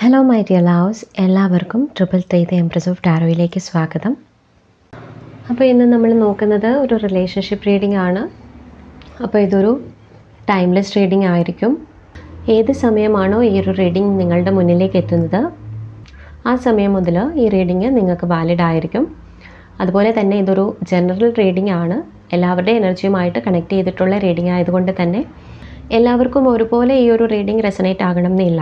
Hello my dear loves എല്ലാവർക്കും triple three the empress of ടാരോയിലേക്ക് സ്വാഗതം. അപ്പോൾ ഇന്ന് നമ്മൾ നോക്കുന്നത് ഒരു റിലേഷൻഷിപ്പ് റീഡിംഗ് ആണ്. അപ്പോൾ ഇതൊരു ടൈംലെസ് റീഡിംഗ് ആയിരിക്കും. ഏത് സമയമാണോ ഈ ഒരു റീഡിംഗ് നിങ്ങളുടെ മുന്നിലേക്ക് എത്തുന്നത് ആ സമയം മുതൽ ഈ റീഡിംഗ് നിങ്ങൾക്ക് വാലിഡ് ആയിരിക്കും. അതുപോലെ തന്നെ ഇതൊരു ജനറൽ റീഡിംഗ് ആണ്. എല്ലാവരുടെയും എനർജിയുമായിട്ട് കണക്ട് ചെയ്തിട്ടുള്ള റീഡിംഗ് ആയതുകൊണ്ട് തന്നെ എല്ലാവർക്കും ഒരുപോലെ ഈ ഒരു റീഡിംഗ് റെസനേറ്റ് ആകണം എന്നില്ല.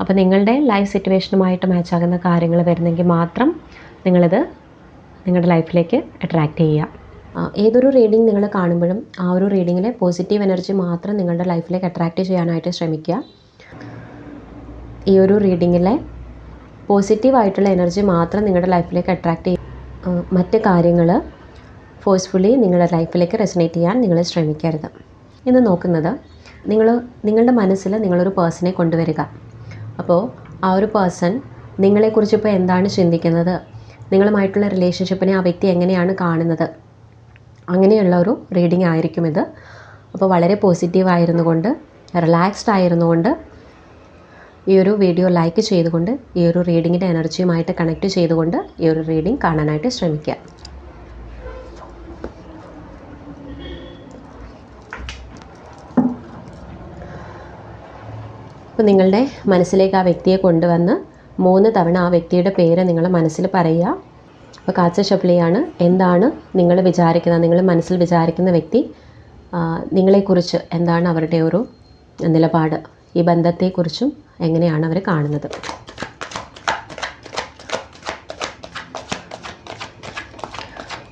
അപ്പോൾ നിങ്ങളുടെ ലൈഫ് സിറ്റുവേഷനുമായിട്ട് മാച്ച് ആകുന്ന കാര്യങ്ങൾ വരുന്നെങ്കിൽ മാത്രം നിങ്ങളിത് നിങ്ങളുടെ ലൈഫിലേക്ക് അട്രാക്റ്റ് ചെയ്യുക. ഏതൊരു റീഡിംഗ് നിങ്ങൾ കാണുമ്പോഴും ആ ഒരു റീഡിങ്ങിലെ പോസിറ്റീവ് എനർജി മാത്രം നിങ്ങളുടെ ലൈഫിലേക്ക് അട്രാക്റ്റ് ചെയ്യാനായിട്ട് ശ്രമിക്കുക. ഈ ഒരു റീഡിങ്ങിലെ പോസിറ്റീവായിട്ടുള്ള എനർജി മാത്രം നിങ്ങളുടെ ലൈഫിലേക്ക് അട്രാക്റ്റ് ചെയ്യും മറ്റ് കാര്യങ്ങൾ ഫോഴ്സ്ഫുള്ളി നിങ്ങളുടെ ലൈഫിലേക്ക് റെസനേറ്റ് ചെയ്യാൻ നിങ്ങൾ ശ്രമിക്കരുത്. ഇന്ന് നോക്കുന്നത് നിങ്ങൾ നിങ്ങളുടെ മനസ്സിൽ നിങ്ങളൊരു പേഴ്സണെ കൊണ്ടുവരിക. അപ്പോൾ ആ ഒരു പേഴ്സൺ നിങ്ങളെക്കുറിച്ച് ഇപ്പോൾ എന്താണ് ചിന്തിക്കുന്നത്? നിങ്ങളുമായിട്ടുള്ള റിലേഷൻഷിപ്പിനെ ആ വ്യക്തി എങ്ങനെയാണ് കാണുന്നത്? അങ്ങനെയുള്ള ഒരു റീഡിംഗ് ആയിരിക്കും ഇത്. അപ്പോൾ വളരെ പോസിറ്റീവ് ആയിരുന്നുകൊണ്ട് റിലാക്സ്ഡ് ആയിരുന്നുകൊണ്ട് ഈ ഒരു വീഡിയോ ലൈക്ക് ചെയ്തുകൊണ്ട് ഈ ഒരു റീഡിങ്ങിന്റെ എനർജിയുമായിട്ട് കണക്റ്റ് ചെയ്തുകൊണ്ട് ഈ ഒരു റീഡിംഗ് കാണാനായിട്ട് ശ്രമിക്കുക. അപ്പോൾ നിങ്ങളുടെ മനസ്സിലേക്ക് ആ വ്യക്തിയെ കൊണ്ടുവന്ന് മൂന്ന് തവണ ആ വ്യക്തിയുടെ പേര് നിങ്ങൾ മനസ്സിൽ പറയുക. അപ്പോൾ കാച്ച ഷപ്ലിയാണ് എന്താണ് നിങ്ങൾ വിചാരിക്കുന്നത് നിങ്ങൾ മനസ്സിൽ വിചാരിക്കുന്ന വ്യക്തി? നിങ്ങളെക്കുറിച്ച് എന്താണ് അവരുടെ ഒരു നിലപാട്? ഈ ബന്ധത്തെക്കുറിച്ചും എങ്ങനെയാണ് അവർ കാണുന്നത്?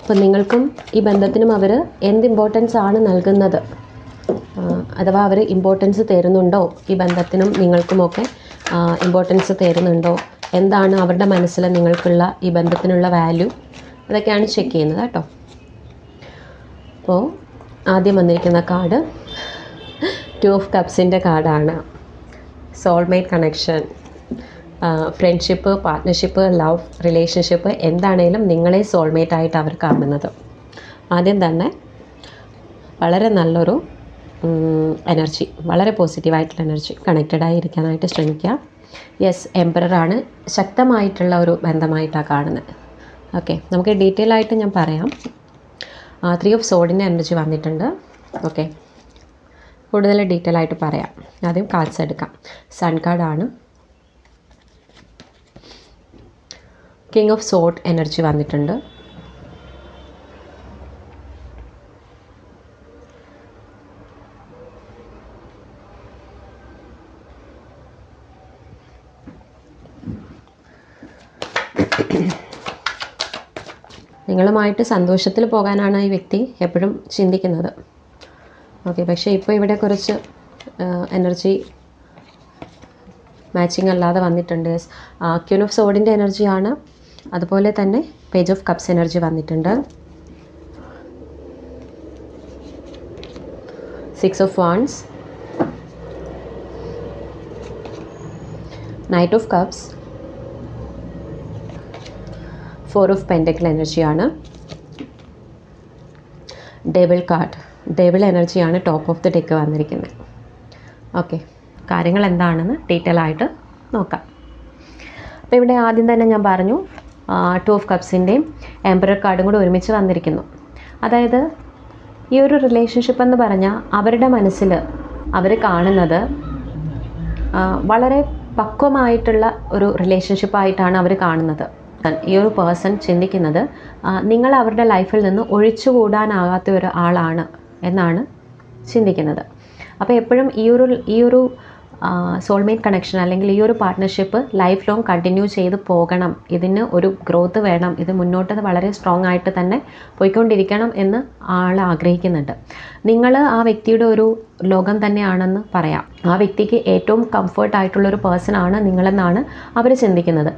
അപ്പോൾ നിങ്ങൾക്കും ഈ ബന്ധത്തിനും അവർ എന്ത് ഇമ്പോർട്ടൻസ് ആണ് നൽകുന്നത്? അഥവാ അവർ ഇമ്പോർട്ടൻസ് തരുന്നുണ്ടോ? ഈ ബന്ധത്തിനും നിങ്ങൾക്കുമൊക്കെ ഇമ്പോർട്ടൻസ് തരുന്നുണ്ടോ? എന്താണ് അവരുടെ മനസ്സിൽ നിങ്ങൾക്കുള്ള ഈ ബന്ധത്തിനുള്ള വാല്യൂ അതൊക്കെയാണ് ചെക്ക് ചെയ്യുന്നത് കേട്ടോ. അപ്പോൾ ആദ്യം വന്നിരിക്കുന്ന കാർഡ് ടു ഓഫ് കപ്സിന്റെ കാർഡാണ് soulmate connection friendship partnership love relationship എന്താണേലും നിങ്ങളെ സോൾമേറ്റ് ആയിട്ട് അവർ കാണുന്നത് ആദ്യം തന്നെ വളരെ നല്ലൊരു എനർജി വളരെ പോസിറ്റീവായിട്ടുള്ള എനർജി കണക്റ്റഡ് ആയിരിക്കാനായിട്ട് ശ്രമിക്കുക. യെസ് എംപററാണ് ശക്തമായിട്ടുള്ള ഒരു ബന്ധമായിട്ടാണ് കാണുന്നത്. ഓക്കെ നമുക്ക് ഡീറ്റെയിൽ ആയിട്ട് ഞാൻ പറയാം. ത്രീ ഓഫ് സോഡിന്റെ എനർജി വന്നിട്ടുണ്ട്. ഓക്കെ കൂടുതൽ ഡീറ്റെയിൽ ആയിട്ട് പറയാം. ആദ്യം കാർഡ്സ് എടുക്കാം. സൺ കാർഡാണ് കിങ് ഓഫ് സോഡ് എനർജി വന്നിട്ടുണ്ട്. നിങ്ങളുമായിട്ട് സന്തോഷത്തിൽ പോകാനാണ് ഈ വ്യക്തി എപ്പോഴും ചിന്തിക്കുന്നത്. ഓക്കെ പക്ഷേ ഇപ്പോൾ ഇവിടെ കുറച്ച് എനർജി മാച്ചിങ് അല്ലാതെ വന്നിട്ടുണ്ട്. ക്യൂൻ ഓഫ് സോഡിന്റെ എനർജിയാണ് അതുപോലെ തന്നെ പേജ് ഓഫ് കപ്സ് എനർജി വന്നിട്ടുണ്ട്. Six of wands. Knight of cups. Four of pentacle എനർജിയാണ് ഡെബിൾ കാർഡ് ഡെബിൾ എനർജിയാണ് ടോപ്പ് ഓഫ് ദി ഡെക്ക് വന്നിരിക്കുന്നത് ഓക്കെ കാര്യങ്ങൾ എന്താണെന്ന് ഡീറ്റെയിൽ ആയിട്ട് നോക്കാം. അപ്പോൾ ഇവിടെ ആദ്യം തന്നെ ഞാൻ പറഞ്ഞു ടു ഓഫ് കപ്സിന്റെയും എംബ്രർ കാർഡും കൂടി ഒരുമിച്ച് വന്നിരിക്കുന്നു. അതായത് ഈ ഒരു റിലേഷൻഷിപ്പ് എന്ന് പറഞ്ഞാൽ അവരുടെ മനസ്സിൽ അവർ കാണുന്നത് വളരെ പക്വമായിട്ടുള്ള ഒരു റിലേഷൻഷിപ്പായിട്ടാണ് അവർ കാണുന്നത്. ഈ ഒരു പേഴ്സൺ ചിന്തിക്കുന്നത് നിങ്ങൾ അവരുടെ ലൈഫിൽ നിന്ന് ഒഴിച്ചുകൂടാനാകാത്ത ഒരു ആളാണ് എന്നാണ് ചിന്തിക്കുന്നത്. അപ്പോൾ എപ്പോഴും ഈ ഒരു ഈ ഒരു സോൾമേറ്റ് കണക്ഷൻ അല്ലെങ്കിൽ ഈ ഒരു പാർട്ട്ണർഷിപ്പ് ലൈഫ് ലോങ് കണ്ടിന്യൂ ചെയ്ത് പോകണം. ഇതിന് ഒരു ഗ്രോത്ത് വേണം. ഇത് മുന്നോട്ട് വളരെ സ്ട്രോങ് ആയിട്ട് തന്നെ പോയിക്കൊണ്ടിരിക്കണം എന്ന് ആൾ ആഗ്രഹിക്കുന്നുണ്ട്. നിങ്ങൾ ആ വ്യക്തിയുടെ ഒരു ലോകം തന്നെയാണെന്ന് പറയാം. ആ വ്യക്തിക്ക് ഏറ്റവും കംഫർട്ട് ആയിട്ടുള്ള ഒരു പേഴ്സൺ ആണ് നിങ്ങളെന്നാണ് അവർ ചിന്തിക്കുന്നത്.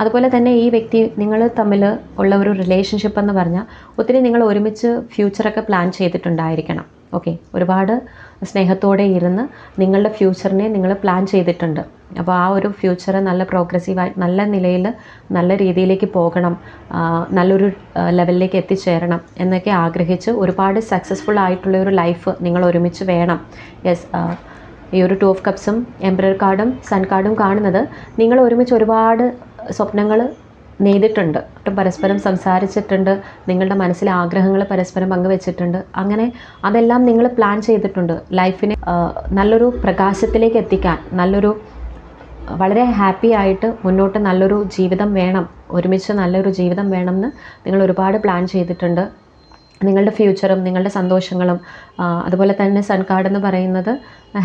അതുപോലെ തന്നെ ഈ വ്യക്തി നിങ്ങൾ തമ്മിൽ ഉള്ള ഒരു റിലേഷൻഷിപ്പ് എന്ന് പറഞ്ഞാൽ ഒത്തിരി നിങ്ങൾ ഒരുമിച്ച് ഫ്യൂച്ചറൊക്കെ പ്ലാൻ ചെയ്തിട്ടുണ്ടായിരിക്കണം. ഓക്കെ ഒരുപാട് സ്നേഹത്തോടെ ഇരുന്ന് നിങ്ങളുടെ ഫ്യൂച്ചറിനെ നിങ്ങൾ പ്ലാൻ ചെയ്തിട്ടുണ്ട്. അപ്പോൾ ആ ഒരു ഫ്യൂച്ചർ നല്ല പ്രോഗ്രസീവായി നല്ല നിലയിൽ നല്ല രീതിയിലേക്ക് പോകണം. നല്ലൊരു ലെവലിലേക്ക് എത്തിച്ചേരണം എന്നൊക്കെ ആഗ്രഹിച്ച് ഒരുപാട് സക്സസ്ഫുൾ ആയിട്ടുള്ള ഒരു ലൈഫ് നിങ്ങൾ ഒരുമിച്ച് വേണം. യെസ് ഈ ഒരു ടു ഓഫ് കപ്സും എംബ്രർ കാർഡും സൺ കാർഡും കാണുന്നത് നിങ്ങൾ ഒരുമിച്ച് ഒരുപാട് സ്വപ്നങ്ങൾ നെയ്തിട്ടുണ്ട്. പരസ്പരം സംസാരിച്ചിട്ടുണ്ട്. നിങ്ങളുടെ മനസ്സിലെ ആഗ്രഹങ്ങൾ പരസ്പരം പങ്കുവെച്ചിട്ടുണ്ട്. അങ്ങനെ അതെല്ലാം നിങ്ങൾ പ്ലാൻ ചെയ്തിട്ടുണ്ട്. ലൈഫിനെ നല്ലൊരു പ്രകാശത്തിലേക്ക് എത്തിക്കാൻ നല്ലൊരു വളരെ ഹാപ്പി ആയിട്ട് മുന്നോട്ട് നല്ലൊരു ജീവിതം വേണം. ഒരുമിച്ച് നല്ലൊരു ജീവിതം വേണമെന്ന് നിങ്ങൾ ഒരുപാട് പ്ലാൻ ചെയ്തിട്ടുണ്ട്. നിങ്ങളുടെ ഫ്യൂച്ചറും നിങ്ങളുടെ സന്തോഷങ്ങളും അതുപോലെ തന്നെ സൺ കാർഡ് എന്ന് പറയുന്നത്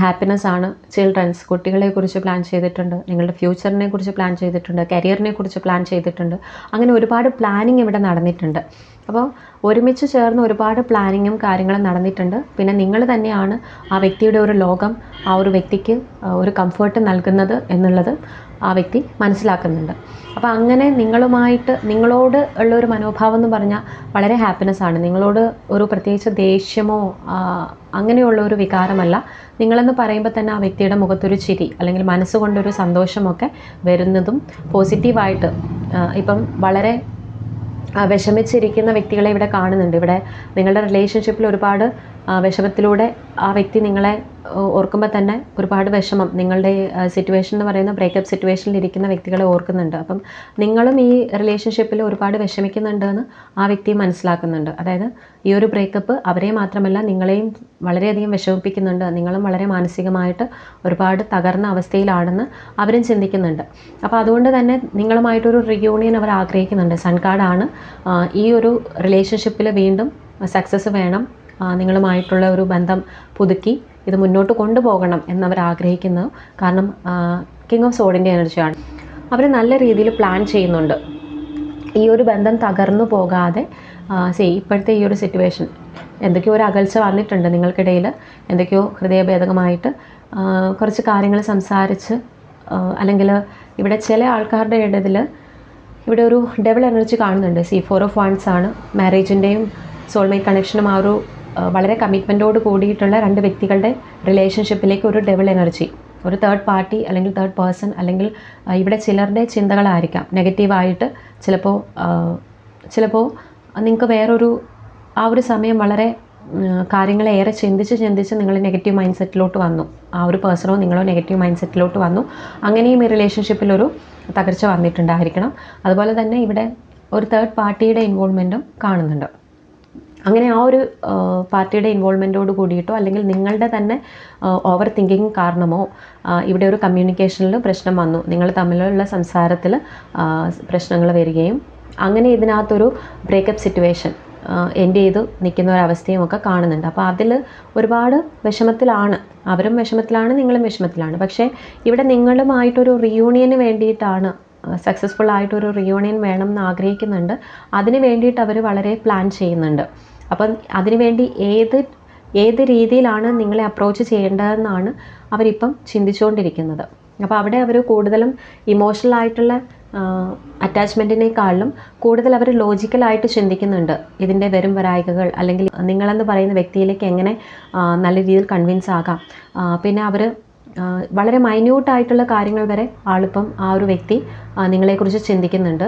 ഹാപ്പിനെസ് ആണ്. ചിൽഡ്രൻസ് കുട്ടികളെ കുറിച്ച് പ്ലാൻ ചെയ്തിട്ടുണ്ട് നിങ്ങളുടെ ഫ്യൂച്ചറിനെ കുറിച്ച് പ്ലാൻ ചെയ്തിട്ടുണ്ട് കരിയറിനെ കുറിച്ച് പ്ലാൻ ചെയ്തിട്ടുണ്ട്. അങ്ങനെ ഒരുപാട് പ്ലാനിങ് ഇവിടെ നടന്നിട്ടുണ്ട്. അപ്പോൾ ഒരുമിച്ച് ചേർന്ന് ഒരുപാട് പ്ലാനിങ്ങും കാര്യങ്ങളും നടന്നിട്ടുണ്ട്. പിന്നെ നിങ്ങൾ തന്നെയാണ് ആ വ്യക്തിയുടെ ഒരു ലോകം ആ ഒരു വ്യക്തിക്ക് ഒരു കംഫർട്ട് നൽകുന്നത് എന്നുള്ളത്. ആ വ്യക്തി മനസ്സിലാക്കുന്നുണ്ട്. അപ്പോൾ അങ്ങനെ നിങ്ങളുമായിട്ട് നിങ്ങളോട് ഉള്ള ഒരു മനോഭാവം എന്ന് പറഞ്ഞാൽ വളരെ ഹാപ്പിനെസ് ആണ്. നിങ്ങളോട് ഒരു പ്രത്യേകിച്ച് ദേഷ്യമോ അങ്ങനെയുള്ള ഒരു വികാരമല്ല. നിങ്ങളെന്ന് പറയുമ്പോൾ തന്നെ ആ വ്യക്തിയുടെ മുഖത്തൊരു ചിരി അല്ലെങ്കിൽ മനസ്സുകൊണ്ടൊരു സന്തോഷമൊക്കെ വരുന്നതും പോസിറ്റീവായിട്ട് ഇപ്പം വളരെ വിഷമിച്ചിരിക്കുന്ന വ്യക്തികളെ ഇവിടെ കാണുന്നുണ്ട്. ഇവിടെ നിങ്ങളുടെ റിലേഷൻഷിപ്പിൽ ഒരുപാട് വിഷമത്തിലൂടെ ആ വ്യക്തി നിങ്ങളെ ഓർക്കുമ്പോൾ തന്നെ ഒരുപാട് വിഷമം. നിങ്ങളുടെ സിറ്റുവേഷൻ എന്ന് പറയുന്ന ബ്രേക്കപ്പ് സിറ്റുവേഷനിൽ ഇരിക്കുന്ന വ്യക്തികളെ ഓർക്കുന്നുണ്ട്. അപ്പം നിങ്ങളും ഈ റിലേഷൻഷിപ്പിൽ ഒരുപാട് വിഷമിക്കുന്നുണ്ട് എന്ന് ആ വ്യക്തി മനസ്സിലാക്കുന്നുണ്ട്. അതായത് ഈ ഒരു ബ്രേക്കപ്പ് അവരെ മാത്രമല്ല നിങ്ങളെയും വളരെയധികം വിഷമിപ്പിക്കുന്നുണ്ട്. നിങ്ങളും വളരെ മാനസികമായിട്ട് ഒരുപാട് തകർന്ന അവസ്ഥയിലാണെന്ന് അവരും ചിന്തിക്കുന്നുണ്ട്. അപ്പോൾ അതുകൊണ്ട് തന്നെ നിങ്ങളുമായിട്ടൊരു റിയൂണിയൻ അവർ ആഗ്രഹിക്കുന്നുണ്ട്. സൺകാർഡാണ് ഈ ഒരു റിലേഷൻഷിപ്പിൽ വീണ്ടും സക്സസ് വേണം. നിങ്ങളുമായിട്ടുള്ള ഒരു ബന്ധം പുതുക്കി ഇത് മുന്നോട്ട് കൊണ്ടുപോകണം എന്നവർ ആഗ്രഹിക്കുന്നു. കാരണം കിങ് ഓഫ് സോഡിന്റെ എനർജിയാണ് അവർ നല്ല രീതിയിൽ പ്ലാൻ ചെയ്യുന്നുണ്ട്. ഈ ഒരു ബന്ധം തകർന്നു പോകാതെ സേ ഇപ്പോഴത്തെ ഈ ഒരു സിറ്റുവേഷൻ എന്തൊക്കെയോ ഒരു അകൽച്ച വന്നിട്ടുണ്ട് നിങ്ങൾക്കിടയിൽ എന്തൊക്കെയോ ഹൃദയഭേദകമായിട്ട് കുറച്ച് കാര്യങ്ങൾ സംസാരിച്ച് അല്ലെങ്കിൽ ഇവിടെ ചില ആൾക്കാരുടെ ഇടയിൽ ഇവിടെ ഒരു ഡബിൾ എനർജി കാണുന്നുണ്ട്. സി ഫോർ ഓഫ് വൺസ് ആണ്. മാരേജിന്റെയും സോൾമേറ്റ് കണക്ഷനും ആ ഒരു വളരെ കമ്മിറ്റ്മെന്റോട് കൂടിയിട്ടുള്ള രണ്ട് വ്യക്തികളുടെ റിലേഷൻഷിപ്പിലേക്ക് ഒരു ഡബിൾ എനർജി ഒരു തേർഡ് പാർട്ടി അല്ലെങ്കിൽ തേർഡ് പേഴ്സൺ അല്ലെങ്കിൽ ഇവിടെ ചിലരുടെ ചിന്തകളായിരിക്കാം. നെഗറ്റീവായിട്ട് ചിലപ്പോൾ ചിലപ്പോൾ നിങ്ങൾക്ക് വേറൊരു ആ ഒരു സമയം വളരെ കാര്യങ്ങളെ ഏറെ ചിന്തിച്ച് ചിന്തിച്ച് നിങ്ങൾ നെഗറ്റീവ് മൈൻഡ് സെറ്റിലോട്ട് വന്നു. ആ ഒരു പേഴ്സണോ നിങ്ങളോ നെഗറ്റീവ് മൈൻഡ് സെറ്റിലോട്ട് വന്നു. അങ്ങനെയും ഈ റിലേഷൻഷിപ്പിലൊരു തകർച്ച വന്നിട്ടുണ്ടായിരിക്കണം. അതുപോലെ തന്നെ ഇവിടെ ഒരു തേർഡ് പാർട്ടിയുടെ ഇൻവോൾവ്മെന്റും കാണുന്നുണ്ട്. അങ്ങനെ ആ ഒരു പാർട്ടിയുടെ ഇൻവോൾവ്മെന്റോട് കൂടിയിട്ടോ അല്ലെങ്കിൽ നിങ്ങളുടെ തന്നെ ഓവർ തിങ്കിങ് കാരണമോ ഇവിടെ ഒരു കമ്മ്യൂണിക്കേഷനിൽ പ്രശ്നം വന്നു. നിങ്ങൾ തമ്മിലുള്ള സംസാരത്തിൽ പ്രശ്നങ്ങൾ വരികയും അങ്ങനെ ഇതിനകത്തൊരു ബ്രേക്കപ്പ് സിറ്റുവേഷൻ എൻഡ് ചെയ്തു നിൽക്കുന്ന ഒരവസ്ഥയും ഒക്കെ കാണുന്നുണ്ട്. അപ്പോൾ അതിൽ ഒരുപാട് വിഷമത്തിലാണ്. അവരും വിഷമത്തിലാണ് നിങ്ങളും വിഷമത്തിലാണ്. പക്ഷേ ഇവിടെ നിങ്ങളുമായിട്ടൊരു റിയൂണിയന് വേണ്ടിയിട്ടാണ് സക്സസ്ഫുൾ ആയിട്ടൊരു റിയൂണിയൻ വേണം എന്ന് ആഗ്രഹിക്കുന്നുണ്ട്. അതിന് വേണ്ടിയിട്ട് അവർ വളരെ പ്ലാൻ ചെയ്യുന്നുണ്ട്. അപ്പം അതിനുവേണ്ടി ഏത് ഏത് രീതിയിലാണ് നിങ്ങളെ അപ്രോച്ച് ചെയ്യേണ്ടതെന്നാണ് അവരിപ്പം ചിന്തിച്ചുകൊണ്ടിരിക്കുന്നത്. അപ്പോൾ അവിടെ അവർ കൂടുതലും ഇമോഷണൽ ആയിട്ടുള്ള അറ്റാച്ച്മെന്റിനേക്കാളും കൂടുതൽ അവർ ലോജിക്കലായിട്ട് ചിന്തിക്കുന്നുണ്ട്. ഇതിന്റെ വരും വരായികകൾ അല്ലെങ്കിൽ നിങ്ങളെന്ന് പറയുന്ന വ്യക്തിയിലേക്ക് എങ്ങനെ നല്ല രീതിയിൽ കൺവിൻസ് ആകാം. പിന്നെ അവർ വളരെ മൈന്യൂട്ടായിട്ടുള്ള കാര്യങ്ങൾ വരെ ആളിപ്പം ആ ഒരു വ്യക്തി നിങ്ങളെക്കുറിച്ച് ചിന്തിക്കുന്നുണ്ട്.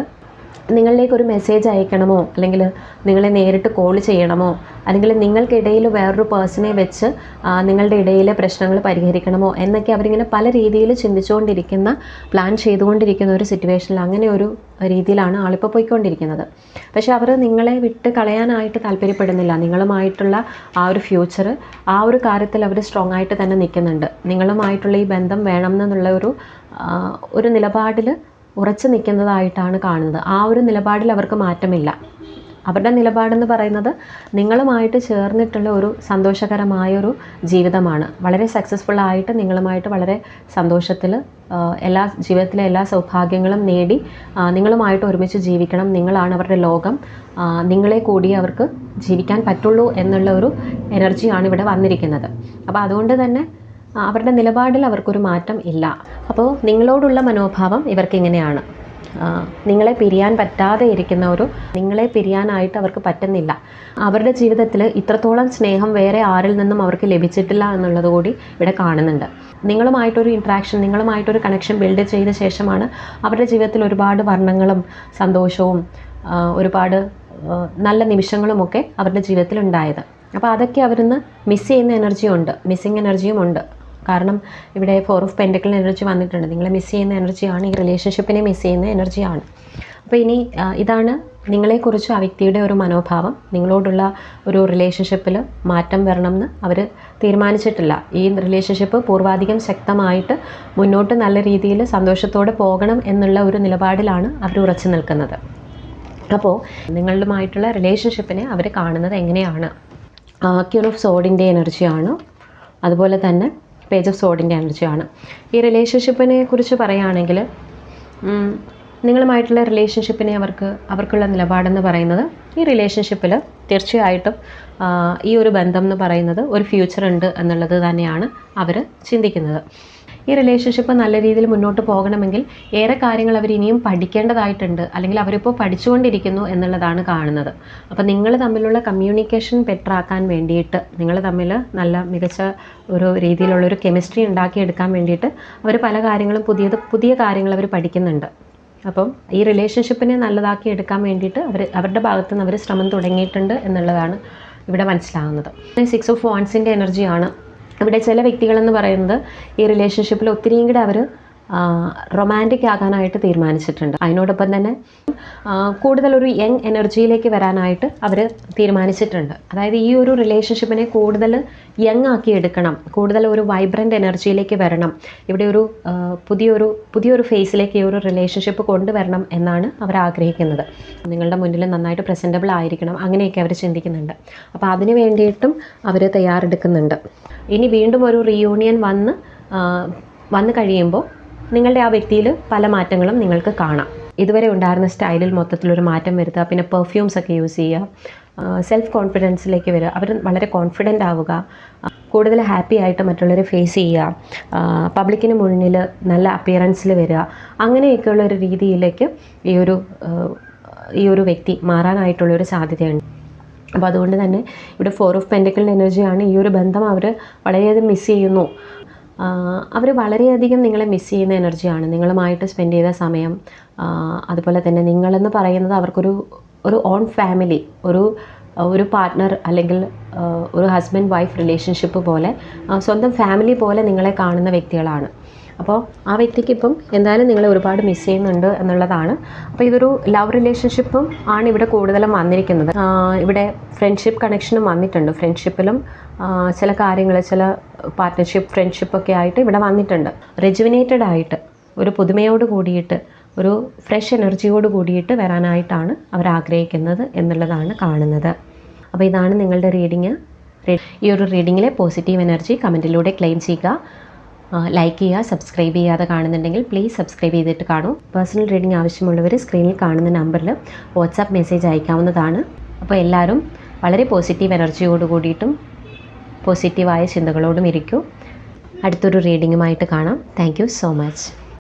നിങ്ങളിലേക്ക് ഒരു മെസ്സേജ് അയക്കണമോ? അല്ലെങ്കിൽ നിങ്ങളെ നേരിട്ട് കോൾ ചെയ്യണമോ? അല്ലെങ്കിൽ നിങ്ങൾക്കിടയിൽ വേറൊരു പേഴ്സണെ വെച്ച് നിങ്ങളുടെ ഇടയിലെ പ്രശ്നങ്ങൾ പരിഹരിക്കണമോ? എന്നൊക്കെ അവരിങ്ങനെ പല രീതിയിൽ ചിന്തിച്ചുകൊണ്ടിരിക്കുന്ന പ്ലാൻ ചെയ്തുകൊണ്ടിരിക്കുന്ന ഒരു സിറ്റുവേഷനിൽ അങ്ങനെ ഒരു രീതിയിലാണ് ആളിപ്പോൾ പോയിക്കൊണ്ടിരിക്കുന്നത്. പക്ഷേ അവർ നിങ്ങളെ വിട്ട് കളയാനായിട്ട് താല്പര്യപ്പെടുന്നില്ല. നിങ്ങളുമായിട്ടുള്ള ആ ഒരു ഫ്യൂച്ചർ ആ ഒരു കാര്യത്തിൽ അവർ സ്ട്രോങ് ആയിട്ട് തന്നെ നിൽക്കുന്നുണ്ട്. നിങ്ങളുമായിട്ടുള്ള ഈ ബന്ധം വേണം എന്നുള്ള ഒരു ഒരു നിലപാടിൽ ഉറച്ചു നിൽക്കുന്നതായിട്ടാണ് കാണുന്നത്. ആ ഒരു നിലപാടിൽ അവർക്ക് മാറ്റമില്ല. അവരുടെ നിലപാടെന്ന് പറയുന്നത് നിങ്ങളുമായിട്ട് ചേർന്നിട്ടുള്ള ഒരു സന്തോഷകരമായൊരു ജീവിതമാണ്. വളരെ സക്സസ്ഫുൾ ആയിട്ട് നിങ്ങളുമായിട്ട് വളരെ സന്തോഷത്തിൽ എല്ലാ ജീവിതത്തിലെ എല്ലാ സൗഭാഗ്യങ്ങളും നേടി നിങ്ങളുമായിട്ട് ഒരുമിച്ച് ജീവിക്കണം. നിങ്ങളാണ് അവരുടെ ലോകം. നിങ്ങളെ കൂടി അവർക്ക് ജീവിക്കാൻ പറ്റുള്ളൂ എന്നുള്ള ഒരു എനർജിയാണ് ഇവിടെ വന്നിരിക്കുന്നത്. അപ്പോൾ അതുകൊണ്ട് തന്നെ അവരുടെ നിലപാടിൽ അവർക്കൊരു മാറ്റം ഇല്ല. അപ്പോൾ നിങ്ങളോടുള്ള മനോഭാവം ഇവർക്ക് ഇങ്ങനെയാണ് നിങ്ങളെ പിരിയാൻ പറ്റാതെ ഇരിക്കുന്ന ഒരു നിങ്ങളെ പിരിയാനായിട്ട് അവർക്ക് പറ്റുന്നില്ല. അവരുടെ ജീവിതത്തിൽ ഇത്രത്തോളം സ്നേഹം വേറെ ആരിൽ നിന്നും അവർക്ക് ലഭിച്ചിട്ടില്ല എന്നുള്ളത് കൂടി ഇവിടെ കാണുന്നുണ്ട്. നിങ്ങളുമായിട്ടൊരു ഇൻട്രാക്ഷൻ നിങ്ങളുമായിട്ടൊരു കണക്ഷൻ ബിൽഡ് ചെയ്ത ശേഷമാണ് അവരുടെ ജീവിതത്തിൽ ഒരുപാട് വർണങ്ങളും സന്തോഷവും ഒരുപാട് നല്ല നിമിഷങ്ങളുമൊക്കെ അവരുടെ ജീവിതത്തിൽ ഉണ്ടായത്. അപ്പോൾ അതൊക്കെ അവരിന്ന് മിസ് ചെയ്യുന്ന എനർജിയും ഉണ്ട് മിസ്സിങ് എനർജിയും ഉണ്ട്. കാരണം ഇവിടെ ഫോർ ഓഫ് പെന്റക്കിൾ എനർജി വന്നിട്ടുണ്ട്. നിങ്ങളെ മിസ് ചെയ്യുന്ന എനർജിയാണ് ഈ റിലേഷൻഷിപ്പിനെ മിസ് ചെയ്യുന്ന എനർജിയാണ് അപ്പോൾ ഇനി ഇതാണ് നിങ്ങളെക്കുറിച്ച് ആ വ്യക്തിയുടെ ഒരു മനോഭാവം. നിങ്ങളോടുള്ള ഒരു റിലേഷൻഷിപ്പിൽ മാറ്റം വരണമെന്ന് അവർ തീരുമാനിച്ചിട്ടില്ല. ഈ റിലേഷൻഷിപ്പ് പൂർവാധികം ശക്തമായിട്ട് മുന്നോട്ട് നല്ല രീതിയിൽ സന്തോഷത്തോടെ പോകണം എന്നുള്ള ഒരു നിലപാടിലാണ് അവർ ഉറച്ചു നിൽക്കുന്നത്. അപ്പോൾ നിങ്ങളുമായിട്ടുള്ള റിലേഷൻഷിപ്പിനെ അവർ കാണുന്നത് എങ്ങനെയാണ്? ക്യൂൺ ഓഫ് സോഡിന്റെ എനർജിയാണ് അതുപോലെ തന്നെ പേജ് ഓഫ് സോഡിന്റെ എനർജിയാണ് ഈ റിലേഷൻഷിപ്പിനെ കുറിച്ച് പറയുകയാണെങ്കിൽ നിങ്ങളുമായിട്ടുള്ള റിലേഷൻഷിപ്പിനെ അവർക്ക് അവർക്കുള്ള നിലപാടെന്ന് പറയുന്നത് ഈ റിലേഷൻഷിപ്പിൽ തീർച്ചയായിട്ടും ഈ ഒരു ബന്ധം എന്ന് പറയുന്നത് ഒരു ഫ്യൂച്ചർ ഉണ്ട് എന്നുള്ളത് തന്നെയാണ് അവർ ചിന്തിക്കുന്നത്. ഈ റിലേഷൻഷിപ്പ് നല്ല രീതിയിൽ മുന്നോട്ട് പോകണമെങ്കിൽ ഏറെ കാര്യങ്ങൾ അവർ ഇനിയും പഠിക്കേണ്ടതായിട്ടുണ്ട്. അല്ലെങ്കിൽ അവരിപ്പോൾ പഠിച്ചുകൊണ്ടിരിക്കുന്നു എന്നുള്ളതാണ് കാണുന്നത്. അപ്പോൾ നിങ്ങൾ തമ്മിലുള്ള കമ്മ്യൂണിക്കേഷൻ ബെറ്റർ ആക്കാൻ വേണ്ടിയിട്ട് നിങ്ങൾ തമ്മിൽ നല്ല മികച്ച ഒരു രീതിയിലുള്ള ഒരു കെമിസ്ട്രി ഉണ്ടാക്കിയെടുക്കാൻ വേണ്ടിയിട്ട് അവർ പല കാര്യങ്ങളും പുതിയത് പുതിയ കാര്യങ്ങൾ അവർ പഠിക്കുന്നുണ്ട്. അപ്പം ഈ റിലേഷൻഷിപ്പിനെ നല്ലതാക്കി എടുക്കാൻ വേണ്ടിയിട്ട് അവർ അവരുടെ ഭാഗത്തു നിന്ന് അവർ ശ്രമം തുടങ്ങിയിട്ടുണ്ട് എന്നുള്ളതാണ് ഇവിടെ മനസ്സിലാകുന്നത്. സിക്സ് ഓഫ് വാൺസിന്റെ എനർജിയാണ് ഇവിടെ ചില വ്യക്തികളെന്ന് പറയുന്നത് ഈ റിലേഷൻഷിപ്പിൽ ഒത്തിരിയും കൂടെ അവർ റൊമാന്റിക് ആകാനായിട്ട് തീരുമാനിച്ചിട്ടുണ്ട്. അതിനോടൊപ്പം തന്നെ കൂടുതൽ കൂടുതലൊരു യങ് എനർജിയിലേക്ക് വരാനായിട്ട് അവർ തീരുമാനിച്ചിട്ടുണ്ട്. അതായത് ഈ ഒരു റിലേഷൻഷിപ്പിനെ കൂടുതൽ യങ് ആക്കി എടുക്കണം. കൂടുതൽ ഒരു വൈബ്രന്റ് എനർജിയിലേക്ക് വരണം. ഇവിടെ ഒരു പുതിയൊരു പുതിയൊരു ഫേസിലേക്ക് ഈ ഒരു റിലേഷൻഷിപ്പ് കൊണ്ടുവരണം എന്നാണ് അവർ ആഗ്രഹിക്കുന്നത്. നിങ്ങളുടെ മുന്നിൽ നന്നായിട്ട് പ്രസന്റബിൾ ആയിരിക്കണം. അങ്ങനെയൊക്കെ അവർ ചിന്തിക്കുന്നുണ്ട്. അപ്പോൾ അതിന് വേണ്ടിയിട്ടും അവർ തയ്യാറെടുക്കുന്നുണ്ട്. ഇനി വീണ്ടും ഒരു റീയൂണിയൻ വന്ന് വന്നു കഴിയുമ്പോൾ നിങ്ങളുടെ ആ വ്യക്തിയിൽ പല മാറ്റങ്ങളും നിങ്ങൾക്ക് കാണാം. ഇതുവരെ ഉണ്ടായിരുന്ന സ്റ്റൈലിൽ മൊത്തത്തിലൊരു മാറ്റം വരുത്തുക പിന്നെ പെർഫ്യൂംസ് ഒക്കെ യൂസ് ചെയ്യുക സെൽഫ് കോൺഫിഡൻസിലേക്ക് വരിക അവർ വളരെ കോൺഫിഡന്റ് ആവുക കൂടുതൽ ഹാപ്പി ആയിട്ട് മറ്റുള്ളവരെ ഫേസ് ചെയ്യുക പബ്ലിക്കിന് മുന്നിൽ നല്ല അപ്പിയറൻസിൽ വരിക അങ്ങനെയൊക്കെയുള്ള ഒരു രീതിയിലേക്ക് ഈ ഒരു ഈ ഒരു വ്യക്തി മാറാനായിട്ടുള്ളൊരു സാധ്യതയുണ്ട്. അപ്പോൾ അതുകൊണ്ട് തന്നെ ഇവിടെ ഫോർ ഓഫ് പെൻഡിക്കലിന്റെ എനർജിയാണ് ഈ ഒരു ബന്ധം അവർ വളരെയധികം മിസ് ചെയ്യുന്നു. അവർ വളരെയധികം നിങ്ങളെ മിസ് ചെയ്യുന്ന എനർജിയാണ് നിങ്ങളുമായിട്ട് സ്പെൻഡ് ചെയ്ത സമയം അതുപോലെ തന്നെ നിങ്ങളെന്ന് പറയുന്നത് അവർക്കൊരു ഒരു ഓൺ ഫാമിലി ഒരു ഒരു പാർട്ട്ണർ അല്ലെങ്കിൽ ഒരു ഹസ്ബൻഡ് വൈഫ് റിലേഷൻഷിപ്പ് പോലെ സ്വന്തം ഫാമിലി പോലെ നിങ്ങളെ കാണുന്ന വ്യക്തികളാണ്. അപ്പോൾ ആ വ്യക്തിക്ക് ഇപ്പം എന്തായാലും നിങ്ങളെ ഒരുപാട് മിസ് ചെയ്യുന്നുണ്ട് എന്നുള്ളതാണ്. അപ്പോൾ ഇതൊരു ലവ് റിലേഷൻഷിപ്പും ആണ് ഇവിടെ കൂടുതലും വന്നിരിക്കുന്നത്. ഇവിടെ ഫ്രണ്ട്ഷിപ്പ് കണക്ഷനും വന്നിട്ടുണ്ട്. ഫ്രണ്ട്ഷിപ്പിലും ചില കാര്യങ്ങൾ ചില പാർട്ട്ണർഷിപ്പ് ഫ്രണ്ട്ഷിപ്പൊക്കെ ആയിട്ട് ഇവിടെ വന്നിട്ടുണ്ട്. റെജുവിനേറ്റഡ് ആയിട്ട് ഒരു പുതുമയോട് കൂടിയിട്ട് ഒരു ഫ്രഷ് എനർജിയോട് കൂടിയിട്ട് വരാനായിട്ടാണ് അവർ ആഗ്രഹിക്കുന്നത് എന്നുള്ളതാണ് കാണുന്നത്. അപ്പോൾ ഇതാണ് നിങ്ങളുടെ റീഡിങ് ഈ ഒരു റീഡിങ്ങിലെ പോസിറ്റീവ് എനർജി കമന്റിലൂടെ ക്ലെയിം ചെയ്യുക. ലൈക്ക് ചെയ്യുക സബ്സ്ക്രൈബ് ചെയ്യാതെ കാണുന്നുണ്ടെങ്കിൽ പ്ലീസ് സബ്സ്ക്രൈബ് ചെയ്തിട്ട് കാണൂ. പേഴ്സണൽ റീഡിംഗ് ആവശ്യമുള്ളവർ സ്ക്രീനിൽ കാണുന്ന നമ്പറിൽ വാട്സാപ്പ് മെസ്സേജ് അയക്കാവുന്നതാണ്. അപ്പോൾ എല്ലാവരും വളരെ പോസിറ്റീവ് എനർജിയോട് കൂടിയിട്ടും പോസിറ്റീവായ ചിന്തകളോടും ഇരിക്കൂ. അടുത്തൊരു റീഡിങ്ങുമായിട്ട് കാണാം. Thank so much